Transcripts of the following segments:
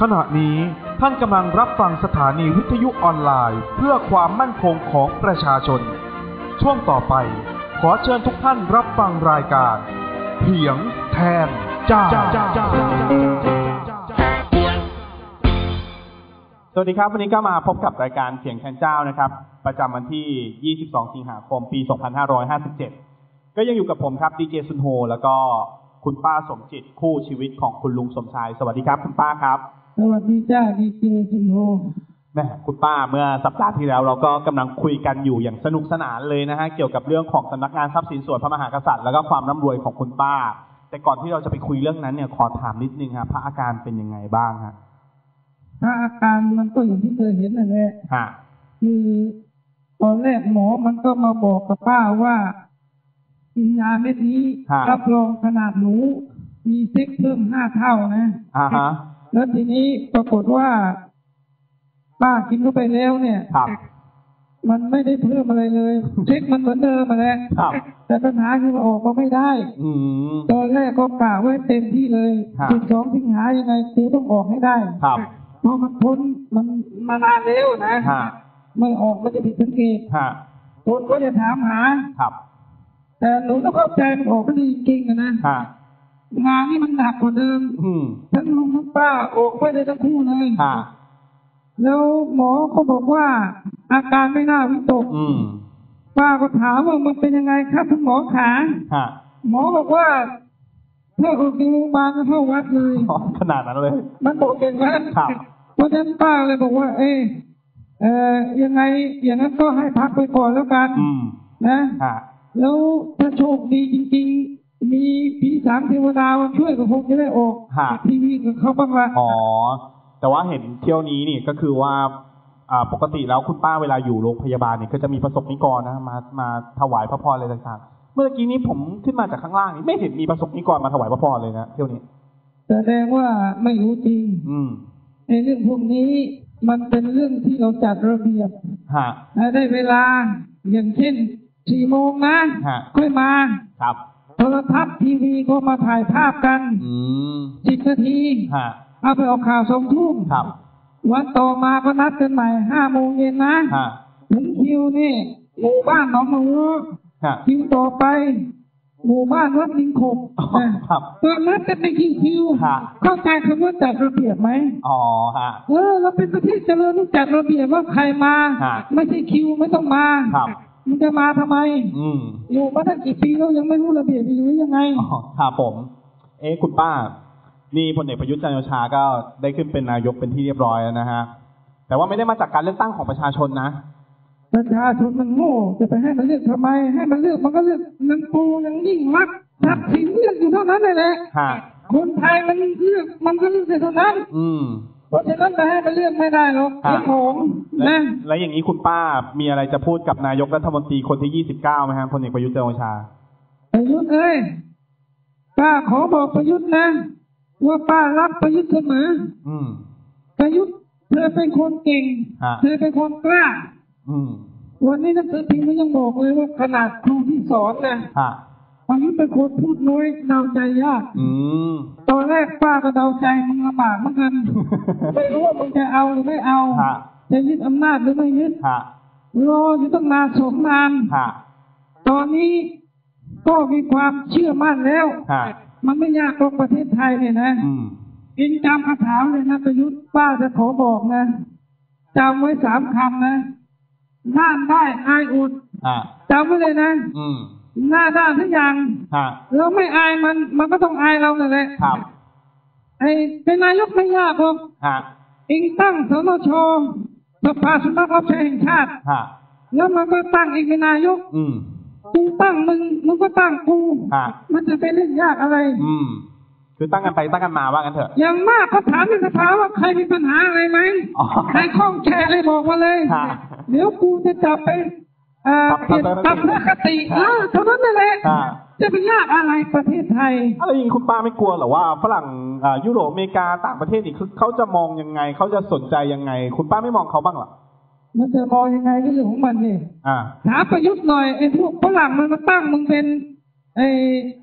ขณะนี้ท่านกำลังรับฟังสถานีวิทยุออนไลน์ เพื่อความมั่นคงของประชาชน ช่วงต่อไป ขอเชิญทุกท่านรับฟังรายการเพียงแทนเจ้าสวัสดีครับ วันนี้ก็มาพบกับรายการเสียงแทนเจ้านะครับ ประจำวันที่ 22 สิงหาคม ปี 2557 ก็ยังอยู่กับผมครับดีเจซุนโฮ แล้วก็คุณป้าสมจิตคู่ชีวิตของคุณลุงสมชาย สวัสดีครับ คุณป้าครับ สวัสดีจ้าดีเจสุนโฮแหม่คุณป้าเมื่อสัปดาห์ที่แล้วเราก็กำลังคุยกันอยู่อย่างสนุกสนานเลยนะฮะเกี่ยวกับเรื่องของสำนักงานทรัพย์สินส่วนพระมหากษัตริย์ แล้วก็ความร่ำรวยของคุณป้า แต่ก่อนที่เราจะไปคุยเรื่องนั้นเนี่ยขอถามนิดนึงครับพระอาการเป็นยังไงบ้างฮะถ้าอาการมันก็อย่างที่เธอเห็นนั่นแหละฮะคือตอนแรกหมอมันก็มาบอกกับป้าว่ากินยาเม็ดนี้รับรองขนาดหนูมีเซ็กเพิ่มห้าเท่านะอ่าฮะ แล้วทีนี้ปรากฏว่า ป้ากินเข้าไปแล้วเนี่ยครับมันไม่ได้เพิ่มอะไรเลยเซ็กมันเหมือนเดิมมาแหล้วครับแต่ปัญหาคือมันออกมาไม่ได้อืมตอนแรกก็กะไว้เต็มที่เลยครับสิบสองสิงหายังไงกูต้องออกให้ได้ครับเพราะมันพ้นมันมานานแล้วนะฮะไม่ออกมันจะผิดสังเกตฮะคนก็จะถามหาครับแต่หนูต้องเข้าใจมันออกไม่ดีจริงๆอะนะฮะ งานนี่มันหนักกว่าเดิมอืมทั้งลุงทั้งป้าออกไม่ได้ทั้งคู่เลยฮะแล้วหมอก็บอกว่า อาการไม่น่าวิตกอืมป้าก็ถามว่ามันเป็นยังไงครับคุณหมอขาฮะหมอบอกว่าถ้าออกจากโรงพยาบาลก็เข้าวัดเลยอ๋อขนาดนั้นเลย มันบอกอย่างนั้นครับเพราะฉะนั้นป้าเลยบอกว่า เอ้ยเอ่อยังไง อย่างนั้นก็ให้พักไปก่อนแล้วกันอืมนะฮะแล้วถ้าโชคดีจริง ๆ มีผีสามเทวดามาช่วยก็คงจะได้ออกฮะทีวีกับเขาบ้างละอ๋อ แต่ว่าเห็นเที่ยวนี้นี่ก็คือว่าอ่าปกติแล้วคุณป้าเวลาอยู่โรงพยาบาลเนี่ยก็จะมีประสบนิกรนะมามาถวายพระพรอะไรต่างๆ เมื่อกี้นี้ผมขึ้นมาจากข้างล่างนี่ไม่เห็นมีประสบนิกรมาถวายพระพรเลยนะเที่ยวนี้ แสดงว่าไม่รู้จริง อืมในเรื่องพวกนี้มันเป็นเรื่องที่เราจัดระเบียบฮะ และได้เวลาอย่างเช่นสี่โมงนะฮะ ค่อยมา ครับ โทรทัศน์ทีวีก็มาถ่ายภาพกันอืมสิบนาทีฮะเอาไปออกข่าวสองทุ่มครับวันต่อมาก็นัดกันใหม่ห้าโมงเย็นนะฮะถึงคิวนี่หมู่บ้านหนองมะวฮะคิวต่อไปหมู่บ้านวัดลิงขบอ๋อนะครับตอนนัดกันในคิวคิวฮะเข้าใจคำว่าจัดระเบียบไหมอ๋อฮะเออเราเป็นประเทศเจริญต้องจัดระเบียบว่าใครมาฮะไม่ใช่คิวไม่ต้องมาครับ มันจะมาทำไม อืมอยู่มาตั้งกี่ปีแล้วยังไม่รู้ระเบียบอยู่หรือยังไงอ๋อครับผม เอ๊ะคุณป้า นี่พลเอกประยุทธ์จันทร์โอชาก็ได้ขึ้นเป็นนายกเป็นที่เรียบร้อยแล้วนะฮะ แต่ว่าไม่ได้มาจากการเลือกตั้งของประชาชนนะ ประชาชนมันโง่ จะไปให้มันเลือกทำไม ให้มันเลือกมันก็เลือกนังปูยังยิ่งรักทักษิณเลือกอยู่เท่านั้นเลยแหละฮะคนไทยมันเลือกมันก็เลือกแต่เท่านั้น อืม เพราะฉะนั้นจะให้มันเลือกไม่ได้หรอกครับเรื่องของและนะและอย่างนี้คุณป้ามีอะไรจะพูดกับนายกรัฐมนตรีคนที่ยี่สิบเก้าไหมฮะพลเอกประยุทธ์จันทร์โอชาประยุทธ์เอ้ยป้าขอบอกประยุทธ์นะว่าป้ารักประยุทธ์เสมออืมประยุทธ์เธอเป็นคนเก่งฮะเธอเป็นคนกล้า อืมวันนี้หนังสือพิมพ์มันยังบอกเลยว่าขนาดครูที่สอนนะฮะ ประยุทธ์เป็นคนพูดน้อยเดาใจยากอืมตอนแรกป้าก็เดาใจมึงลำบากเหมือนกัน ไม่รู้ว่ามึงจะเอาหรือไม่เอาฮะจะยึดอำนาจหรือไม่ยึดฮะรออยู่ตั้งนานสองนานฮะตอนนี้ก็มีความเชื่อมั่นแล้วฮะมันไม่ยากหรอกประเทศไทยเนี่ยนะอืมกินจำคาถาเลยนะประยุทธ์ป้าจะขอบอกนะจำไว้สามคำนะน่านได้อายอุดฮะจำไว้เลยนะอืม หน้าด้านทุกอย่างฮะเราไม่อายมันมันก็ต้องอายเรานั่นแหละครับไอ้เป็นนายกไม่ยากหรอกฮะเองตั้งสนชสภาสุนัขรับใช้แห่งชาติฮะแล้วมันก็ตั้งเองเป็นนายก อืมกูตั้งมึงมึงก็ตั้งกูฮะมันจะเป็นเรื่องยากอะไร อืมคือตั้งกันไปตั้งกันมาว่ากันเถอะ อย่างมากก็ถามในสภาว่าใครมีปัญหาอะไรไหมอ๋อใครข้องแชร์อะไรบอกมาเลยฮะเดี๋ยวกูจะจับไป เอ่อปรับเปลี่ยนทัตับศนนคคติติเออเท่านั้นนั่นแหละฮะจะไปยากอะไรประเทศไทย อะไรอย่างนี้คุณป้าไม่กลัวเหรอว่าฝรั่งอ่ายุโรปอเมริกาต่างประเทศนี่คือเขาจะมองยังไงเขาจะสนใจยังไง คุณป้าไม่มองเขาบ้างเหรอมันจะมองยังไงก็เรื่องของมันนี่อ่าถามประยุทธ์หน่อยไอ้พวกฝรั่งมันมาตั้งมึงเป็นไอ้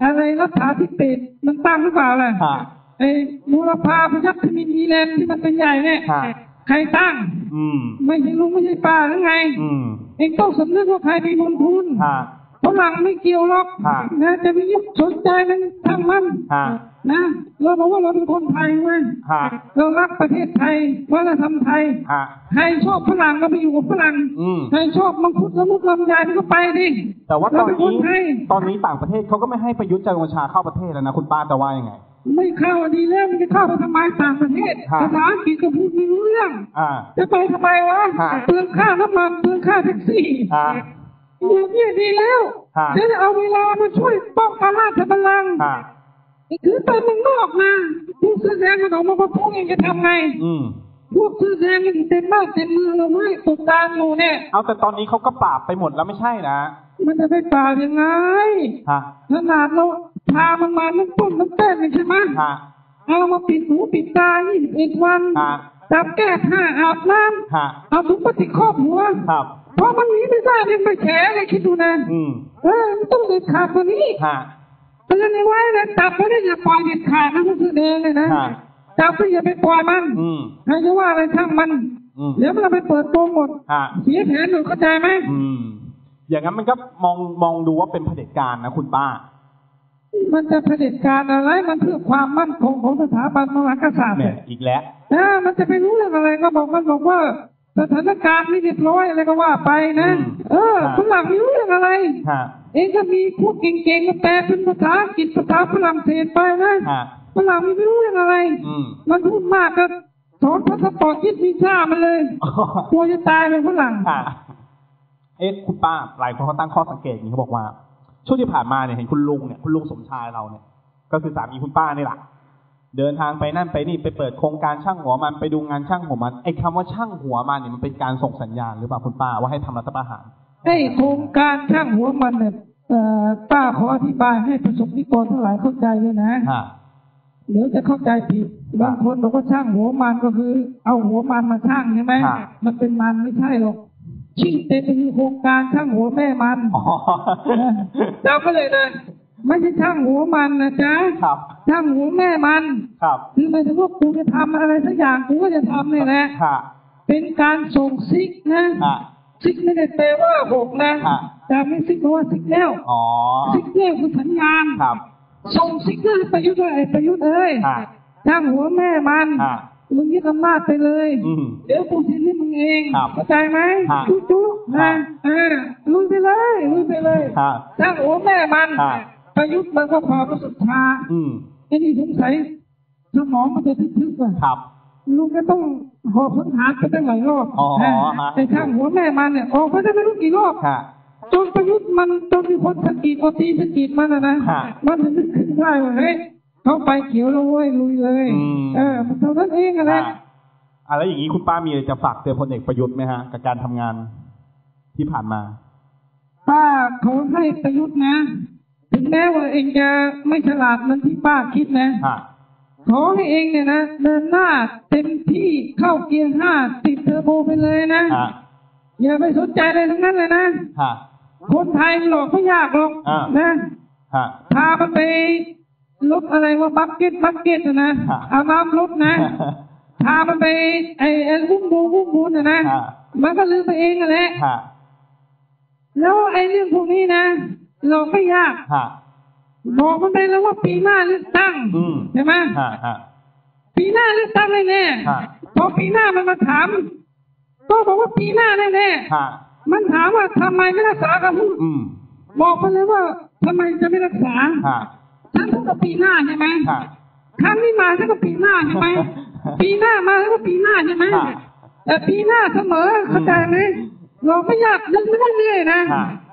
อะไรรัฐาธิปัตย์มันตั้งหรือเปล่าล่ะฮะไไอ้มูลพาพยัคฆ์มินอีแลนด์ที่มันเป็นใหญ่เนี่ยฮะใครตั้ง อืมไม่ใช่ลุงไม่ใช่ป้าหรือไง อืม เองต้องสำนึกว่าใครมีบุญคุณฮะฝรั่งไม่เกี่ยวหรอกฮะนะจะไปยึดสนใจมันทางมันฮะนะเราบอกว่าเราเป็นคนไทยเว้ยฮะเรารักประเทศไทยวัฒนธรรมไทยฮะใครชอบฝรั่งก็ไปอยู่กับฝรั่งอืมใครชอบมังคุดละมุดลำไยก็ไปดิแต่ว่าตเราอนเป็นคนี้นไทยตอนนี้ต่างประเทศเขาก็ไม่ให้ประยุทธ์จันทร์โอชาเข้าประเทศแล้วนะคุณป้าจะว่ายังไง ไม่เข้าดีแล้วมันจะเข้าไปทำไมต่างประเทศฮะภาษาอังกฤษก็พูดไม่รู้เรื่องอ่าจะไปทำไมวะฮะเปลืองค่าน้ำมันเปลืองค่าแท็กซี่ฮะเดี๋ยวนี้ดีแล้วฮะเดี๋ยวจะเอาเวลามาช่วยป้องกันราชบัลลังก์ฮะคือไปเมืองนอกนะพวกเสื้อแดงมันออกมาประท้วงเองจะทำไงอืมพวกเสื้อแดงมันเต็มบ้านเต็มเมืองเราไม่ตกตามอยู่เนี่ย เอาแต่ตอนนี้เขาก็ปราบไปหมดแล้วไม่ใช่นะมันจะไปปราบยังไงฮะขนาดเรา พามันมาน้ำต้นน้ำเต้นนี่ใช่ไหมฮะเอามาปิดหูปิดตา21วันฮะจับแก้ผ้าอาบน้ฮะำเอาถุงพลาสติกครอบหัวครับเพราะมันหนีไม่ได้เนี่ยไปแฉเลยคิดดูนะอืมเออมันต้องเด็ดขาดกว่านี้ฮะเตือนเอาไว้นะจับไม่ได้อย่าปล่อยเด็ดขาดนะมันคือเดงเลยนะฮะจับก็อย่าไปปล่อยมันอืมใครจะว่าอะไรช่างมันอืมเดี๋ยวมันเอาไปเปิดโปงหมดฮะเสียแผนหนูเข้าใจไหมอืมอย่างนั้นมันก็มองมองดูว่าเป็นเผด็จการนะคุณป้า มันจะเผด็จการอะไรมันเพื่อความมั่นคงของสถาบันพระมหากษัตริย์แหมเนี่ยอีกแล้วนะมันจะไปรู้เรื่องอะไรก็บอกมันบอกว่าสถานการณ์ไม่เรียบร้อยอะไรก็ว่าไปนะอืมเออครับฝรั่งไม่รู้เรื่องอะไรฮะเองก็มีพวกเก่งๆมาแปลเป็นภาษาอังกฤษภาษาฝรั่งเศสไปนะฮะฝรั่งไม่รู้เรื่องอะไรอืมมันพูดมากก็ถอนพาสปอร์ตยึดวีซ่ามันเลยกลัวจะตายเป็นฝรั่งฮะเอ๊ะคุณป้าหลายคนเขาตั้งข้อสังเกตอย่างนี้เขาบอกว่า ช่วงที่ผ่านมาเนี่ยเห็นคุณลุงเนี่ยคุณลุงสมชายเราเนี่ย ก็คือสามีคุณป้านี่แหละเดินทางไปนั่นไปนี่ไปเปิดโครงการช่างหัวมันไปดูงานช่างหัวมันไอ้คำว่าช่างหัวมันเนี่ยมันเป็นการส่งสัญญาณหรือเปล่าคุณป้าว่าให้ทำรัฐประหารไอ้โครงการช่างหัวมันเนี่ยเอ่อป้าขออธิบายให้ประสบนิกรทั้งหลายเข้าใจด้วยนะฮะเดี๋ยวจะเข้าใจผิดบางคนบอกว่าช่างหัวมันก็คือ เอาหัวมันมาช่างใช่ไหมครับมันเป็นมันไม่ใช่หรอก ชื่อเต็มคือโครงการช่างหัวแม่มันอ๋อจำไปเลยนะไม่ใช่ช่างหัวมันนะจ๊ะครับช่างหัวแม่มันครับคือหมายถึงว่ากูจะทำอะไรสักอย่างกูก็จะทำนี่แหละฮะเป็นการส่งซิกนะฮะซิกไม่ได้แปลว่าหกนะฮะแต่ไม่ซิกแปลว่าซิกแล้วอ๋อซิกแล้วคือสัญญาณครับส่งซิกเกอร์ประยุทธ์ด้วยไอ้ประยุทธ์เอ้ยฮะช่างหัวแม่มันฮะ มึงยึดอำนาจไปเลยอืมเดี๋ยวกูจะให้มึงเองครับเข้าใจไหมฮะจุ๊จุ๊ครันะบเออลุยไปเลยลุยไปเลยฮะช่างหัวแม่มันฮะประยุทธ์มันก็พอประสุดทาอืมไอ้นี่สงสัยสมองมันจะทึกๆว่ะครับลุงก็ต้องหอบพื้นฐานไปตั้งหลายรอบอ๋อนะฮะไอ้ช่างหัวแม่มันเนี่ยออกไปได้ไม่รู้กี่รอบฮะจนประยุทธ์มันจนมีคนสะกิดเอาตีสะกิดมันนะนะฮะมันถึงนึกขึ้นได้ว่าเฮ้ย เขาไปเขียวแล้วเว้ยลุยเลยอืมเออมันเท่านั้นเองอะไรอะอะแล้วอย่างนี้คุณป้ามีอะไรจะฝากเตือนพลเอกประยุทธ์ไหมฮะกับการทำงานที่ผ่านมา ป้าเขาให้ประยุทธ์นะ ถึงแม้ว่าเองจะไม่ฉลาดเหมือนที่ป้าคิดนะฮะขอให้เองเนี่ยนะเดินหน้าเต็มที่เข้าเกียร์ห้าติดเทอร์โบไปเลยนะฮะอย่าไปสนใจอะไรทั้งนั้นเลยนะฮะคนไทยหลอกไม่ยากหรอกอ่านะฮะพามันไป รถอะไรว่าบักเก็ตบักเก็ตนะนะฮะเอาน้ำรถนะพามันไปไอ้ไอ้วุ้งบูวุ้งบูนะนะฮะมันก็ลืมไปเองนั่นแหละฮะแล้วไอ้เรื่องพวกนี้นะหลอกไม่ยากฮะบอกมันไปแล้วว่าปีหน้าเลือกตั้งอืมใช่ไหมฮะฮะปีหน้าเลือกตั้งแน่แน่ๆฮะพอปีหน้ามันมาถามก็บอกว่าปีหน้าแน่แน่ๆฮะมันถามว่าทำไมไม่รักษาคำพูดอืมบอกไปเลยว่าทำไมจะไม่รักษาฮะ ฉันพูดกับปีหน้าใช่ไหมครั้งนี้มาฉันก็ปีหน้าใช่ไหมปีหน้ามาแล้วก็ปีหน้าใช่ไหมแต่ปีหน้าเสมอเข้าใจไหมเราไม่อยากนึกไม่ได้เรื่อยนะ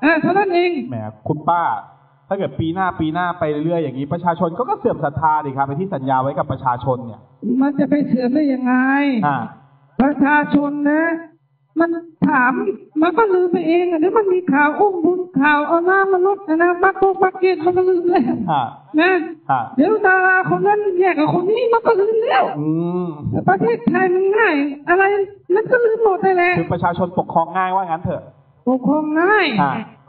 เออเท่านั้นเองแหมคุณป้า ถ้าเกิดปีหน้าปีหน้าไปเรื่อยๆอย่างนี้ประชาชนก็ก็เสื่อมศรัทธาดิครับไปที่สัญญาไว้กับประชาชนเนี่ย มันจะไปเสื่อมได้ยังไงอ่าประชาชนนะ มันถามมันก็ลืมไปเองอะเดี๋ยวมันมีข่าวอุ้มบุญข่าวเอาน้ำมาลดนะบักโกบักเก็ตมันก็ลืมแล้วฮะนะฮะเดี๋ยวดาราคนนั้นแยกกับคนนี้มันก็ลืมแล้วอืมประเทศไทยมันง่าย อะไรมันก็ลืมหมดได้แหละคือประชาชนปกครองง่ายว่างั้นเถอะปกครองง่าย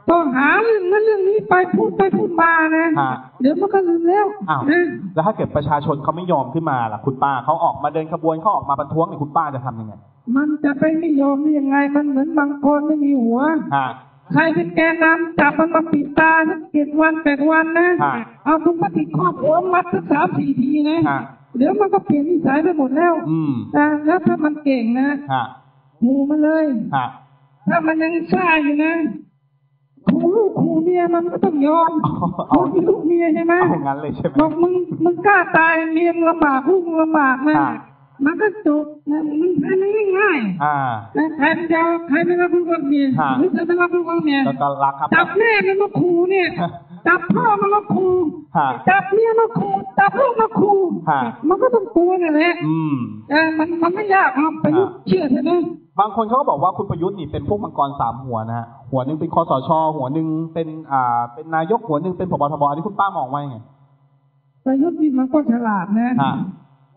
อ่าแต้องหาเรื่องนั้นเรื่องนี้ไปพูดไปพูดมานะ ฮะ เดี๋ยวมันก็ลืมแล้วอ้าวนะแล้วถ้าเกิดประชาชนเขาไม่ยอมขึ้นมาล่ะคุณป้าเขาออกมาเดินขบวนเขาออกมาประท้วงเนี่ยคุณป้าจะทำยังไงมันจะไปไม่ยอมได้ยังไงมันเหมือนบางคนไม่มีหัว ฮะ ใครเป็นแกนนำจับมันมาปิดตาสักเจ็ดวันแปดวันนะ ฮะเอาถุงพลาสติกครอบหัวมัดสักสามสี่ทีนะฮะ เดี๋ยวมันก็เปลี่ยนนิสัยไปหมดแล้วอืมนะแล้วถ้ามันเก่งนะฮะหูมันเลย ฮะถ้ามันยังซ่าอยู่นะขู่ ลูกขู่เมียมันก็ต้องยอมเอาขู่ที่ลูกเมียใช่ไหมเอางั้นเลยใช่ไหมบอกมึงมึงกล้าตายเมียมึงลำบากลูกมึงลำบากนะอ่ามันก็จบนะมันแค่นี้ง่ายอ่าๆนะใครมันจะใครไม่รับลูกกับเมียฮะหรือจะไม่รับลูกกับเมียแล้วก็รักครับจับแม่มันมาขู่เนี่ยฮะจับพ่อมันมาขู่ฮะจับเมียมาขู่จับลูกมาขู่ฮะมันก็ต้องกลัวนั่นแหละอืมเออมันมันไม่ยากหรอกประยุทธ์ฮะเชื่อเถอะนะบางคนเขาก็บอกว่าคุณประยุทธ์นี่เป็นพวกมังกรสามหัวนะฮะ หัวหนึ่งเป็นคอสช หัวหนึ่งเป็นอ่า เป็นนายกหัวหนึ่งเป็นผบทบอันนี้คุณป้ามองว่ายังไงประยุทธ์นี่มันก็ฉลาดนะฮะ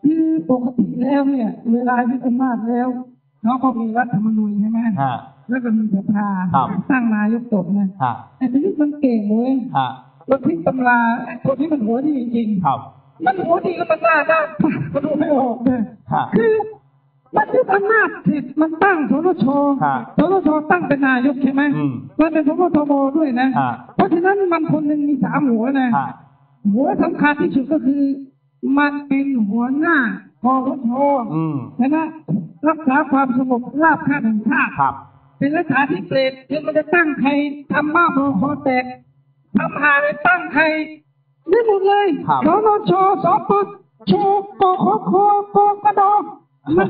คือปกติแล้วเนี่ย เวลายึดอำนาจแล้วเขาก็มีรัฐธรรมนูญใช่ไหมฮะแล้วก็มีสภาครับตั้งนายกตบนะฮะไอ้ประยุทธ์มันเก่งเลยฮะมันพลิกตำราไอ้คนที่มันหัวดีจริงๆครับมันหัวดีก็มันหน้าด้านมันดูไม่ออกเลยฮะคือ มันยึดอำนาจเสร็จมันตั้งสนชฮะสนชตั้งเป็นนายกใช่ไหมอืมมันเป็นสมทบด้วยนะฮะเพราะฉะนั้นมันคนหนึ่งมีสามหัวนะฮะหัวสำคัญที่สุดก็คือ มันเป็นหัวหน้าคอรชอืมใช่ไหมรักษาความสงบราบคาบแห่งชาติครับเป็นรักษาที่เปรตที่มันจะตั้งใครทำบ้าบอคอแตกทำหาไปตั้งใครได้หมดเลยครับสนชสปชกคคกกระดอมัน